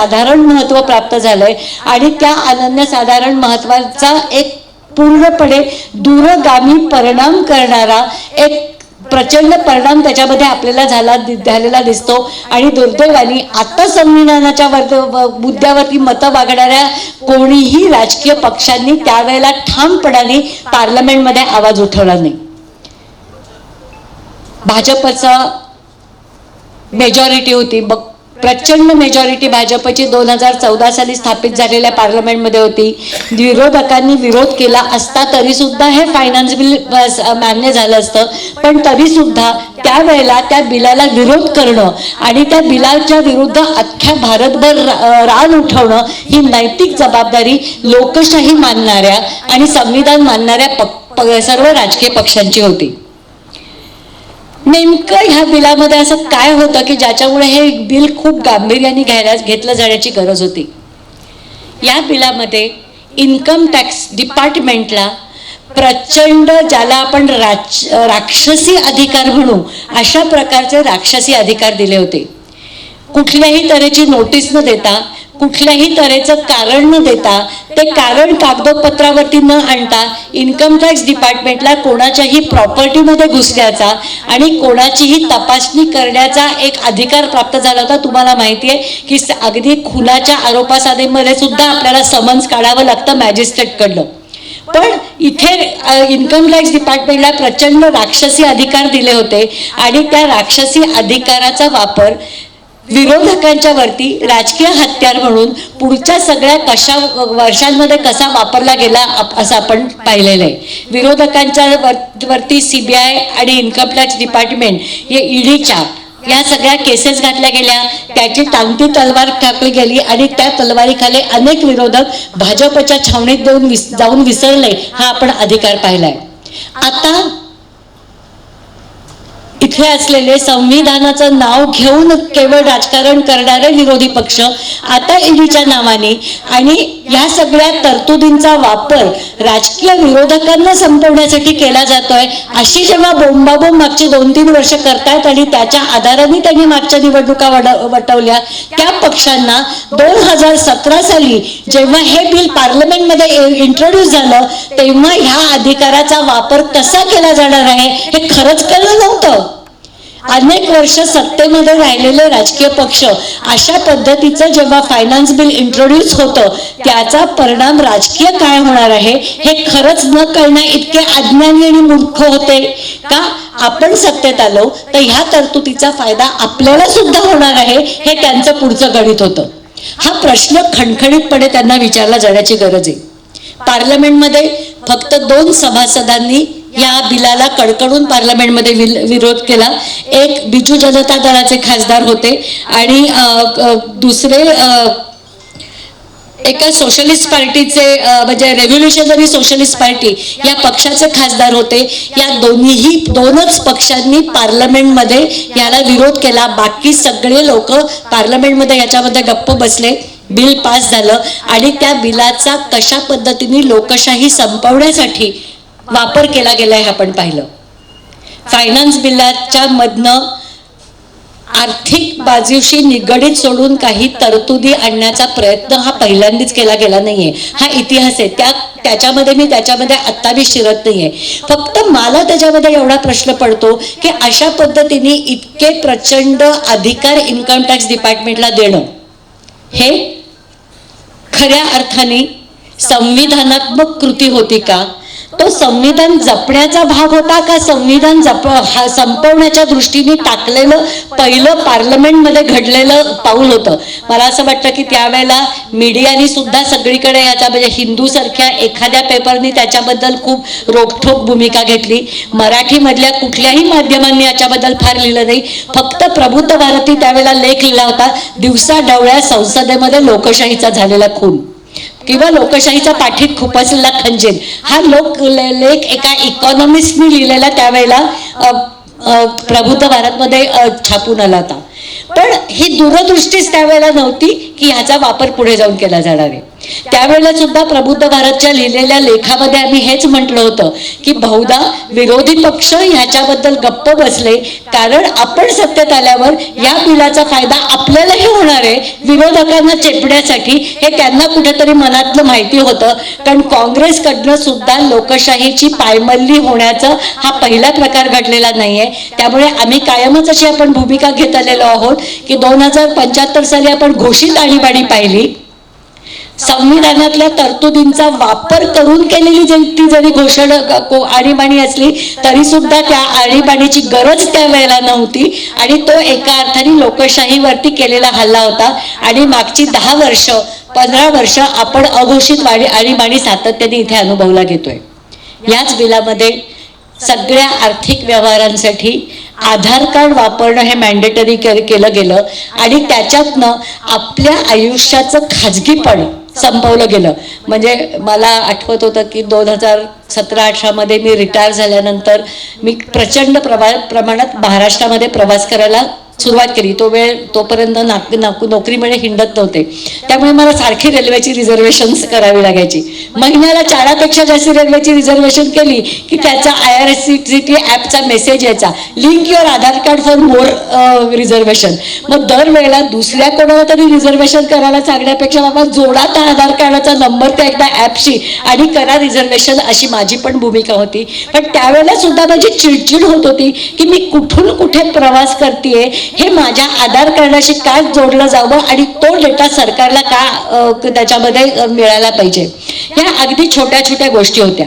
साधारण महत्त्व प्राप्त झालंय. आणि त्या अनन्यसाधारण महत्त्वाचा एक पूर्णपणे दूरगामी परिणाम करणारा एक प्रचंड परिणाम त्याच्यामध्ये आपल्याला झाला झालेला दिसतो. आणि दुर्दैवाने आता संविधानाच्या वर मुद्द्यावरती मतं मागणाऱ्या कोणीही राजकीय पक्षांनी त्यावेळेला ठामपणाने पार्लमेंटमध्ये आवाज उठवला नाही. भाजपचा मेजॉरिटी होती. बघ प्रचंड मेजॉरिटी भाजपची दोन हजार चौदा साली स्थापित झालेल्या पार्लमेंटमध्ये होती. विरोधकांनी विरोध केला असता तरी सुद्धा हे फायनान्स बिल मान्य झालं असतं. पण तरी सुद्धा त्यावेळेला त्या बिलाला विरोध करणं आणि त्या बिलाच्या विरुद्ध अख्ख्या भारतभर रान उठवणं ही नैतिक जबाबदारी लोकशाही मानणाऱ्या आणि संविधान मानणाऱ्या सर्व राजकीय पक्षांची होती. नेमकं ह्या बिलामध्ये असं काय होतं की ज्याच्यामुळे हे बिल खूप गांभीर्याने घ्यायला घेतलं जाण्याची गरज होती? या बिलामध्ये इन्कम टॅक्स डिपार्टमेंटला प्रचंड ज्याला आपण राच राक्षसी अधिकार म्हणू अशा प्रकारचे राक्षसी अधिकार दिले होते. कुठल्याही तऱ्हेची नोटीस न देता कुठल्याही तऱ्हेचं कारण न देता ते कारण कागदोपत्रावरती न आणता इन्कम टॅक्स डिपार्टमेंटला कोणाच्याही प्रॉपर्टीमध्ये घुसण्याचा आणि कोणाचीही तपासणी करण्याचा एक अधिकार प्राप्त झाला होता. तुम्हाला माहिती आहे की अगदी खुलाच्या आरोपासाधेमध्ये सुद्धा आपल्याला समन्स काढावं लागतं मॅजिस्ट्रेटकडनं पण इथे इन्कम टॅक्स डिपार्टमेंटला प्रचंड राक्षसी अधिकार दिले होते आणि त्या राक्षसी अधिकाराचा वापर विरोधकांच्या वरती राजकीय हत्यार म्हणून पुढच्या सगळ्या कशा वर्षांमध्ये कसा वापरला गेला असं आपण पाहिलेलं आहे. विरोधकांच्या वर- वरती सीबीआय आणि इन्कम टॅक्स डिपार्टमेंट हे ईडीच्या या सगळ्या केसेस घातल्या गेल्या. त्याची टांगती तलवार टाकली गेली आणि त्या तलवारीखाली अनेक विरोधक भाजपच्या छावणीत देऊन विस जाऊन विसरले हा आपण अधिकार पाहिलाय. आता तिथे असलेले संविधानाचं नाव घेऊन केवळ राजकारण करणारे विरोधी पक्ष आता ईडीच्या नावाने आणि या सगळ्या तरतुदींचा वापर राजकीय विरोधकांना संपवण्यासाठी केला जातोय अशी जेव्हा बोंबाबोंब मागची दोन तीन वर्ष करतायत आणि त्याच्या आधाराने त्यांनी मागच्या निवडणुका वटवल्या त्या पक्षांना दोन हजार सतरा साली जेव्हा हे बिल पार्लमेंटमध्ये इंट्रोड्यूस झालं तेव्हा ह्या अधिकाराचा वापर कसा केला जाणार आहे हे खरंच कळलं नव्हतं. अनेक वर्ष सत्तेमध्ये राहिलेले राजकीय पक्ष अशा पद्धतीचं जेव्हा फायनान्स बिल इंट्रोड्यूस होतं त्याचा परिणाम राजकीय काय होणार आहे हे खरंच न कळण्या इतके अज्ञानी आणि मूर्ख होते. का? आपण सत्तेत आलो तर ह्या तरतुदीचा फायदा आपल्याला सुद्धा होणार आहे हे त्यांचं पुढचं गणित होतं. हा प्रश्न खणखणीतपणे त्यांना विचारला जाण्याची गरज आहे. पार्लमेंटमध्ये फक्त दोन सभासदांनी या बिलाला कडकडून पार्लमेंटमध्ये विरोध केला. एक बिजू जनता दलाचे खासदार होते आणि दुसरे एका सोशलिस्ट पार्टीचे म्हणजे रेव्होल्युशनरी सोशलिस्ट पार्टी या पक्षाचे खासदार होते. या दोन्हीही दोनच पक्षांनी पार्लमेंटमध्ये याला विरोध केला. बाकी सगळे लोक पार्लमेंटमध्ये याच्यामध्ये गप्प बसले. बिल पास झालं आणि त्या बिलाचा कशा पद्धतीने लोकशाही संपवण्यासाठी वापर केला गेला आहे आपण पाहिलं. फायनान्स बिलाच्या मधनं आर्थिक बाजूशी निगडीत सोडून काही तरतुदी आणण्याचा प्रयत्न हा पहिल्यांदाच केला गेला नाहीये. हा इतिहास आहे. त्या त्याच्यामध्ये मी त्याच्यामध्ये आत्ता बी शिरत नाहीये. फक्त मला त्याच्यामध्ये एवढा प्रश्न पडतो की अशा पद्धतीने इतके प्रचंड अधिकार इन्कम टॅक्स डिपार्टमेंटला देणं हे खऱ्या अर्थाने संविधानात्मक कृती होती का? तो संविधान जपण्याचा भाग होता का? संविधान जप संपवण्याच्या दृष्टीने टाकलेलं पहिलं पार्लमेंटमध्ये घडलेलं पाऊल होतं. मला असं वाटतं की त्यावेळेला मीडियाने सुद्धा सगळीकडे याचा म्हणजे हिंदूसारख्या एखाद्या पेपरनी त्याच्याबद्दल खूप रोखठोक भूमिका घेतली. मराठीमधल्या कुठल्याही माध्यमांनी याच्याबद्दल फार लिहिलं नाही. फक्त प्रबुद्ध भारती त्यावेळेला लेख लिहिला होता. दिवसा डवळ्या संसदेमध्ये लोकशाहीचा झालेला खून. किंवा लोकशाहीचा पाठीत खुपसलेला खंजीर हा लोक लेख एका इकॉनॉमिस्टनी लिहिलेला त्यावेळेला प्रभुत्व प्रबुद्ध भारतमध्ये छापून आला होता. पण ही दूरदृष्टीच त्यावेळेला नव्हती की ह्याचा वापर पुढे जाऊन केला जाणार आहे. त्यावेळेला सुद्धा प्रबुद्ध भारतच्या लिहिलेल्या लेखामध्ये आम्ही हेच म्हटलं होतं की बहुधा विरोधी पक्ष ह्याच्याबद्दल गप्प बसले कारण आपण सत्तेत आल्यावर या बिलाचा फायदा आपल्यालाही होणार आहे विरोधकांना चेपण्यासाठी. हे त्यांना कुठेतरी मनातलं माहिती होतं कारण काँग्रेसकडनं सुद्धा लोकशाहीची पायमल्ली होण्याचा हा पहिला प्रकार घडलेला नाहीये. त्यामुळे आम्ही कायमच अशी आपण भूमिका घेत आलेलो आहोत की दोन हजार पंच्याहत्तर साली आपण घोषित आणीबाणी पाहिली. संविधानातल्या तरतुदींचा वापर करून केलेली जरी ती जरी घोषणा आणीबाणी असली तरी सुद्धा त्या आणीबाणीची गरज त्यावेळेला नव्हती आणि तो एका अर्थाने लोकशाहीवरती केलेला हल्ला होता. आणि मागची दहा वर्ष पंधरा वर्ष आपण अघोषित वाणी आणीबाणी सातत्याने इथे अनुभवला घेतोय. याच बिलामध्ये सगळ्या आर्थिक व्यवहारांसाठी आधार कार्ड वापरणं हे मॅन्डेटरी केलं गेलं आणि त्याच्यातनं आपल्या आयुष्याचं खाजगीपण संपवलं गेलं. म्हणजे मला आठवत होतं की दोन हजार सतरा अठरामध्ये मी रिटायर झाल्यानंतर मी प्रचंड प्रवा प्रमाणात महाराष्ट्रामध्ये प्रवास करायला सुरुवात केली. तो वेळ तोपर्यंत नाक नाक नोकरीमुळे हिंडत नव्हते. त्यामुळे मला सारखी रेल्वेची रिझर्वेशन्स करावी लागायची. महिन्याला चारापेक्षा जास्त रेल्वेची रिझर्वेशन केली की त्याचा I R S C C T ॲपचा मेसेज यायचा. Link your Aadhaar card for more reservation. मग दरवेळेला दुसऱ्या कोणाला तरी रिझर्वेशन करायला सांगण्यापेक्षा बाबा जोडा त्या आधार कार्डाचा नंबर त्या एकदा ॲपशी आणि करा रिझर्वेशन अशी माझी पण भूमिका होती. पण त्यावेळेला सुद्धा माझी चिडचिड होत होती की मी कुठून कुठे प्रवास करते हे माझ्या आधार कार्डाशी काय जोडलं जावं आणि तो डेटा सरकारला का त्याच्यामध्ये मिळायला मिळाला पाहिजे? ह्या अगदी छोट्या छोट्या गोष्टी होत्या.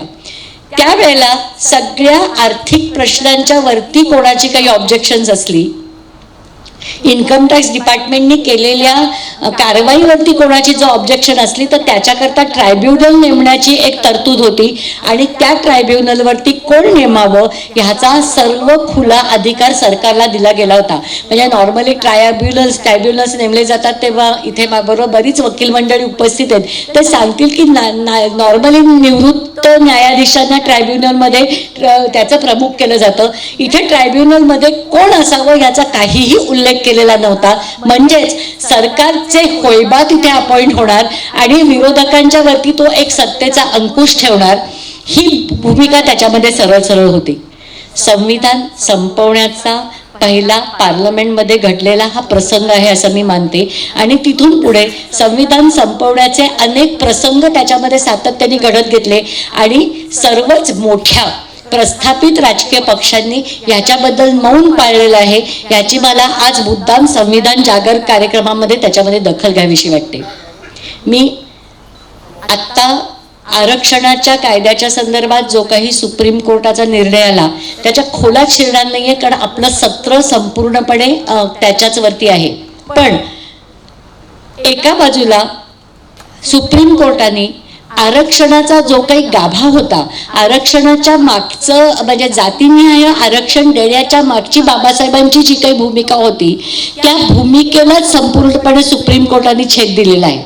त्यावेळेला सगळ्या आर्थिक प्रश्नांच्या वरती कोणाची काही ऑब्जेक्शन्स असली इन्कम टॅक्स डिपार्टमेंटने केलेल्या कारवाईवरती कोणाची जो ऑब्जेक्शन असली तर त्याच्याकरता ट्रायब्युनल नेमण्याची एक तरतूद होती. आणि त्या ट्रायब्युनलवरती कोण नेमावं ह्याचा सर्व खुला अधिकार सरकारला दिला गेला होता. म्हणजे नॉर्मली ट्रायब्युनल्स ट्रायब्युनल्स नेमले जातात तेव्हा इथे बरोबर बरीच वकील मंडळी उपस्थित आहेत. ते सांगतील की नॉर्मली निवृत्त न्यायाधीशांना ट्रायब्युनलमध्ये त्याचं प्रमुख केलं जातं. इथे ट्रायब्युनलमध्ये कोण असावं याचा काहीही उल्लेख केलेला नव्हता. म्हणजेच सरकारचे होयबा तिथे अपॉइंट होणार आणि विरोधकांच्या वरती तो एक सत्तेचा अंकुश ठेवणार ही भूमिका त्याच्यामध्ये सरळ सरळ होती. संविधान संपवण्याचा पहिला पार्लमेंटमध्ये घडलेला हा प्रसंग आहे असं मी मानते. आणि तिथून पुढे संविधान संपवण्याचे अनेक प्रसंग त्याच्यामध्ये सातत्याने घडत घेतले आणि सर्वच मोठ्या प्रस्थापित राजकीय पक्षांनी याच्याबद्दल मौन पाळलेलं आहे याची मला आज मुद्दाम संविधान जागर कार्यक्रमामध्ये त्याच्यामध्ये दखल घ्यावीशी वाटते. मी आत्ता आरक्षणाच्या कायद्याच्या संदर्भात जो काही सुप्रीम कोर्टाचा निर्णय आला त्याच्या खोलात शिरणार नाहीये कारण आपलं सत्र संपूर्णपणे त्याच्याच वरती आहे. पण एका बाजूला सुप्रीम कोर्टाने आरक्षणाचा जो काही गाभा होता आरक्षणाच्या मागचं म्हणजे जातीनिहाय आरक्षण देण्याच्या मागची बाबासाहेबांची जी काही भूमिका होती त्या भूमिकेलाच संपूर्णपणे सुप्रीम कोर्टाने छेद दिलेला आहे.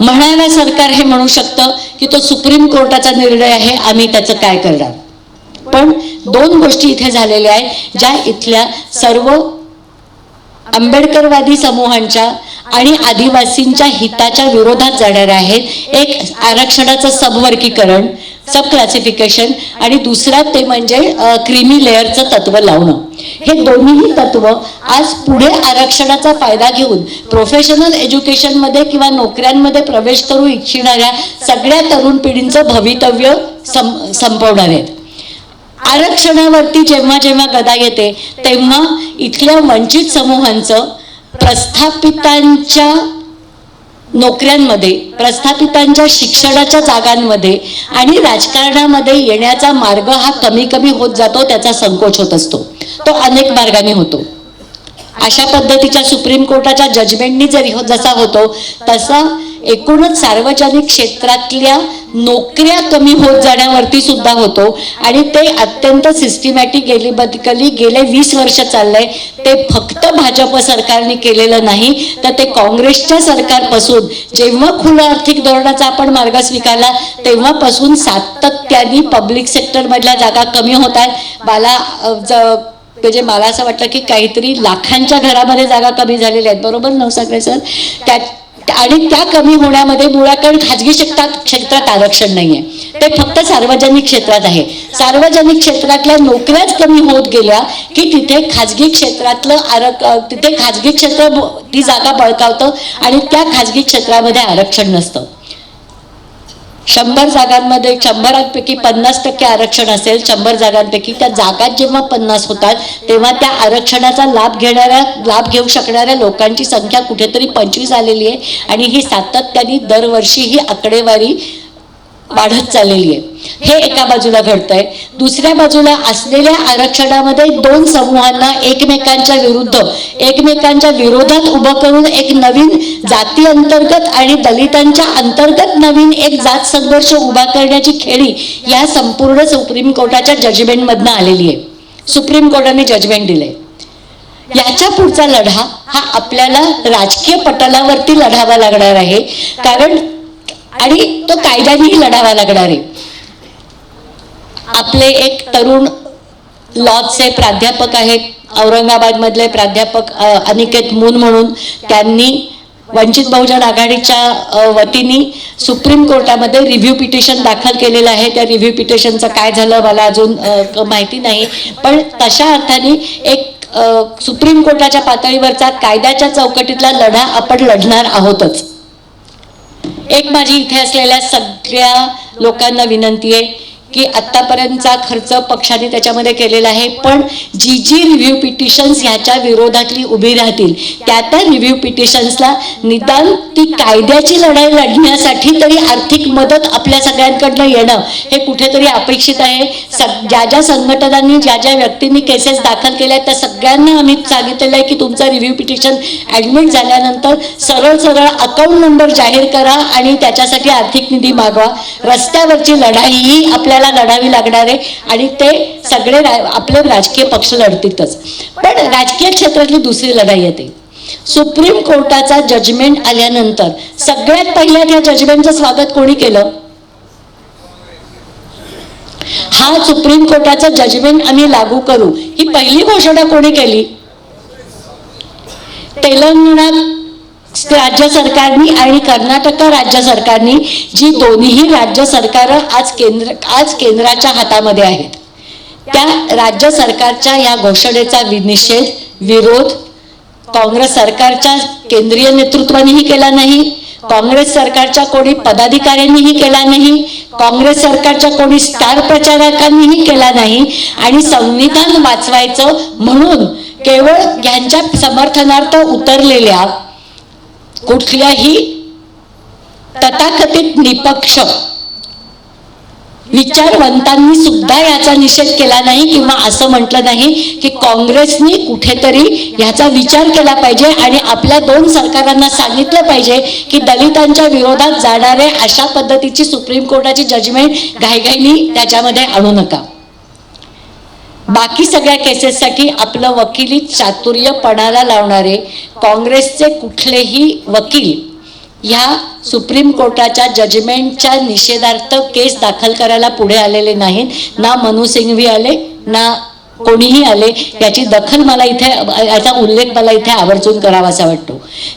म्हणायला सरकार हे म्हणू शकतं की तो सुप्रीम कोर्टाचा निर्णय आहे आम्ही त्याचं काय करणार? पण दोन गोष्टी इथे झालेल्या आहेत ज्या इथल्या सर्व आंबेडकरवादी समूहांच्या आणि आदिवासींच्या हिताच्या विरोधात जाणाऱ्या आहेत. एक आरक्षणाचं सबवर्गीकरण सब क्लासिफिकेशन आणि दुसरा ते म्हणजे क्रिमी लेअरचं तत्व लावणं. हे दोन्हीही तत्व आज पुढे आरक्षणाचा फायदा घेऊन प्रोफेशनल एज्युकेशनमध्ये किंवा नोकऱ्यांमध्ये प्रवेश करू इच्छिणाऱ्या सगळ्या तरुण पिढींचं भवितव्य सं संपवणार आहेत. आरक्षणावरती जेव्हा जेव्हा गदा येते तेव्हा इथल्या वंचित समूहांचं प्रस्थापितांच्या नोकऱ्यांमध्ये प्रस्थापितांच्या शिक्षणाच्या जागांमध्ये आणि राजकारणामध्ये येण्याचा मार्ग हा कमी कमी होत जातो त्याचा संकोच होत असतो. तो अनेक मार्गाने होतो. अशा पद्धतीच्या सुप्रीम कोर्टाच्या जजमेंटनी जरी हो जसा होतो तसा एकूणच सार्वजनिक क्षेत्रातल्या नोकऱ्या कमी होत जाण्यावरती सुद्धा होतो. आणि ते अत्यंत सिस्टिमॅटिक गेली गेले वीस वर्ष चाललंय. ते फक्त भाजप सरकारने केलेलं नाही तर ते काँग्रेसच्या सरकारपासून जेव्हा खुलं आर्थिक धोरणाचा आपण मार्ग स्वीकारला तेव्हापासून सातत्याने पब्लिक सेक्टरमधल्या जागा कमी होत आहेत. मला ज म्हणजे मला असं वाटलं की काहीतरी लाखांच्या घरामध्ये जागा कमी झालेल्या आहेत. बरोबर नवसागरे सर? त्या आणि त्या कमी होण्यामध्ये मुळाकडे खाजगी क्षेत्रात क्षेत्रात आरक्षण नाहीये. ते फक्त सार्वजनिक क्षेत्रात आहे. सार्वजनिक क्षेत्रातल्या नोकऱ्याच कमी होत गेल्या की तिथे खाजगी क्षेत्रातलं आरक तिथे खाजगी क्षेत्र ती जागा बळकावतं आणि त्या खाजगी क्षेत्रामध्ये आरक्षण नसतं. शंभर जागांमध्ये शंभरांपैकी पन्नास टक्के आरक्षण असेल शंभर जागांपैकी त्या जागा जेव्हा पन्नास होतात तेव्हा त्या आरक्षणाचा लाभ घेणाऱ्या लाभ घेऊ शकणाऱ्या लोकांची संख्या कुठेतरी पंचवीस आलेली आहे. आणि ही सातत्याने दरवर्षी ही आकडेवारी वाढत चाललेली आहे. हे एका बाजूला घडतंय. दुसऱ्या बाजूला असलेल्या आरक्षणामध्ये दोन समूहांना एकमेकांच्या विरुद्ध एकमेकांच्या विरोधात उभं करून एक नवीन जाती अंतर्गत आणि दलितांच्या अंतर्गत नवीन एक जात संघर्ष उभा करण्याची खेळी या संपूर्ण सुप्रीम कोर्टाच्या जजमेंटमधनं आलेली आहे. सुप्रीम कोर्टाने जजमेंट दिले याच्या पुढचा लढा हा आपल्याला राजकीय पटलावरती लढावा लागणार आहे. कारण आणि तो कायद्यानेही लढावा लागणार आहे. आपले एक तरुण लॉचे प्राध्यापक आहेत. औरंगाबाद मधले प्राध्यापक अनिकेत मून म्हणून त्यांनी वंचित बहुजन आघाडीच्या वतीने सुप्रीम कोर्टामध्ये रिव्ह्यू पिटिशन दाखल केलेलं आहे. त्या रिव्ह्यू पिटिशनचं काय झालं मला अजून माहिती नाही. पण तशा अर्थाने एक सुप्रीम कोर्टाच्या पातळीवरचा कायद्याच्या चौकटीतला लढा आपण लढणार आहोतच. एक माझी इथे असलेल्या सगळ्या लोकांना विनंती आहे. की आतापर्यंतचा खर्च पक्षाने त्याच्यामध्ये केलेला आहे पण जी जी रिव्ह्यू पिटिशन्स ह्याच्या विरोधातली उभी राहतील त्या त्या रिव्ह्यू पिटिशन्सला निदान ती कायद्याची लढाई लढण्यासाठी तरी आर्थिक मदत आपल्या सगळ्यांकडनं येणं हे कुठेतरी अपेक्षित आहे. ज्या ज्या संघटनांनी ज्या ज्या व्यक्तींनी केसेस दाखल केल्या आहेत त्या सगळ्यांना आम्ही सांगितलेलं आहे की तुमचं रिव्ह्यू पिटिशन ॲडमिट झाल्यानंतर सरळ सरळ अकाउंट नंबर जाहीर करा आणि त्याच्यासाठी आर्थिक निधी मागवा. रस्त्यावरची लढाई ही आपल्याला लढावी लागणार आहे आणि ते सगळे आपले राजकीय पक्ष लढतीलच पण राजकीय क्षेत्रातली दुसरी लढाई येते. सुप्रीम कोर्टाचा जजमेंट आल्यानंतर सगळ्यात पहिल्या त्या जजमेंटचं स्वागत कोणी केलं? हा सुप्रीम कोर्टाचा जजमेंट आम्ही लागू करू. ही पहिली घोषणा कोणी केली? तेलंगणात राज्य सरकारनी आणि कर्नाटक राज्य सरकारनी जी दोन्हीही राज्य सरकार आज केंद्र आज केंद्राच्या हातामध्ये आहेत. त्या राज्य सरकारच्या या घोषणेचा निषेध विरोध काँग्रेस सरकारच्या केंद्रीय नेतृत्वानेही केला नाही काँग्रेस सरकारच्या कोणी पदाधिकाऱ्यांनीही केला नाही काँग्रेस सरकारच्या कोणी स्टार प्रचारकांनीही केला नाही आणि संविधान वाचवायचं म्हणून केवळ यांच्या समर्थनार्थ उतरलेल्या कुठल्याही तथाकथित निपक्ष विचारवंतांनी सुद्धा याचा निषेध केला नाही किंवा असं म्हटलं नाही की काँग्रेसनी कुठेतरी ह्याचा विचार केला पाहिजे आणि आपल्या दोन सरकारांना सांगितलं पाहिजे की दलितांच्या विरोधात जाणारे अशा पद्धतीची सुप्रीम कोर्टाची जजमेंट घाईघाईनी त्याच्यामध्ये आणू नका. बाकी सगळ्या केसेससाठी आपलं वकिली चातुर्य पणाला लावणारे काँग्रेसचे कुठलेही वकील ह्या सुप्रीम कोर्टाच्या जजमेंटच्या निषेधार्थ केस दाखल करायला पुढे आलेले नाहीत. ना मनु सिंघवी आले ना कोणीही आले. याची दखल मला इथे याचा उल्लेख मला इथे आवर्जून करावासा वाटतो.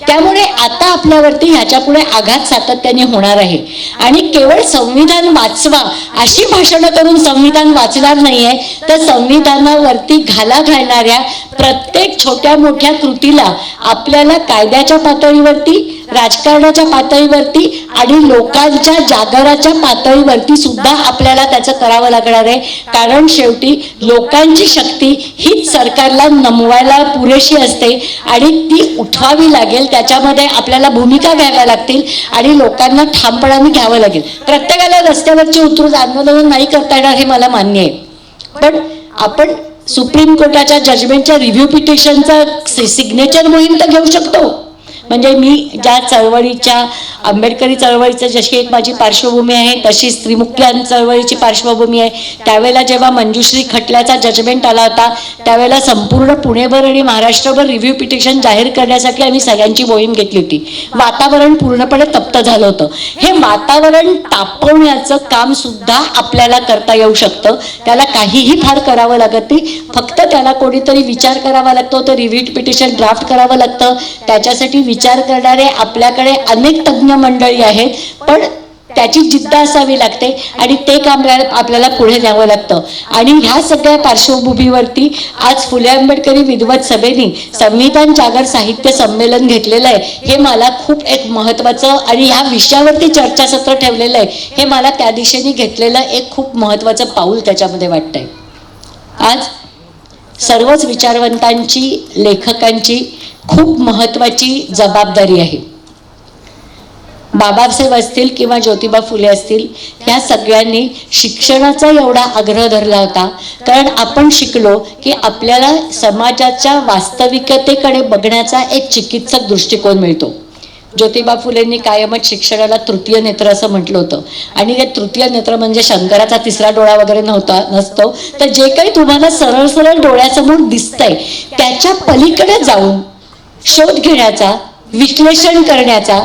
त्यामुळे आता आपल्यावरती ह्याच्या पुढे आघात सातत्याने होणार आहे. आणि केवळ संविधान वाचवा अशी भाषणं करून संविधान वाचणार नाहीये तर संविधानावरती घाला घालणाऱ्या प्रत्येक छोट्या मोठ्या कृतीला आपल्याला कायद्याच्या पातळीवरती राजकारणाच्या पातळीवरती आणि लोकांच्या जागराच्या पातळीवरती सुद्धा आपल्याला त्याचं करावं लागणार आहे. कारण शेवटी लोकांची शक्ती हीच सरकारला नमवायला पुरेशी असते आणि ती उठवावी लागेल त्याच्यामध्ये आपल्याला भूमिका घ्याव्या लागतील आणि लोकांना ठामपणाने घ्यावं लागेल. प्रत्येकाला रस्त्यावरची उतरून आंदोलन नाही करता येणार हे मला मान्य आहे. पण आपण सुप्रीम कोर्टाच्या जजमेंटच्या रिव्ह्यू पिटिशनचा सिग्नेचर मोहीम तर घेऊ शकतो. म्हणजे मी ज्या चळवळीच्या आंबेडकरी चळवळीचं जशी एक माझी पार्श्वभूमी आहे तशी स्त्रीमुक्ती चळवळीची पार्श्वभूमी आहे. त्यावेळेला जेव्हा मंजुश्री खटल्याचा जजमेंट आला होता त्यावेळेला संपूर्ण पुणेभर आणि महाराष्ट्रभर रिव्ह्यू पिटिशन जाहीर करण्यासाठी आम्ही सगळ्यांची मोहीम घेतली होती. वातावरण पूर्णपणे तप्त झालं होतं. हे वातावरण तापवण्याचं काम सुद्धा आपल्याला करता येऊ शकतं. त्याला काहीही फार करावं लागत नाही. फक्त त्याला कोणीतरी विचार करावा लागतो तर रिव्ह्यू पिटिशन ड्राफ्ट करावं लागतं. त्याच्यासाठी विचार करणारे आपल्याकडे अनेक तज्ज्ञ मंडळी आहेत पण त्याची जिद्द असावी लागते आणि ते काम आपल्याला पुढे न्यावं लागतं. आणि ह्या सगळ्या पार्श्वभूमीवरती आज फुले आंबेडकरी विद्वत सभेने संविधान जागर साहित्य संमेलन घेतलेलं आहे. हे मला खूप एक महत्त्वाचं आणि ह्या विषयावरती चर्चासत्र ठेवलेलं आहे. हे मला त्या दिशेने घेतलेलं एक खूप महत्त्वाचं पाऊल त्याच्यामध्ये वाटतंय. आज सर्वच विचारवंतांची लेखकांची खूप महत्त्वाची जबाबदारी आहे. बाबासाहेब असतील किंवा ज्योतिबा फुले असतील ह्या सगळ्यांनी शिक्षणाचा एवढा आग्रह धरला होता. कारण आपण शिकलो की आपल्याला समाजाच्या वास्तविकतेकडे बघण्याचा एक चिकित्सक दृष्टिकोन मिळतो. ज्योतिबा फुलेंनी कायमच शिक्षणाला तृतीय नेत्र असं म्हटलं होतं. आणि ते तृतीय नेत्र म्हणजे शंकराचा तिसरा डोळा वगैरे नव्हता नसतो. तर जे काही तुम्हाला सरळ सरळ डोळ्यासमोर दिसतंय त्याच्या पलीकडे जाऊन शोध घेण्याचा विश्लेषण करण्याचा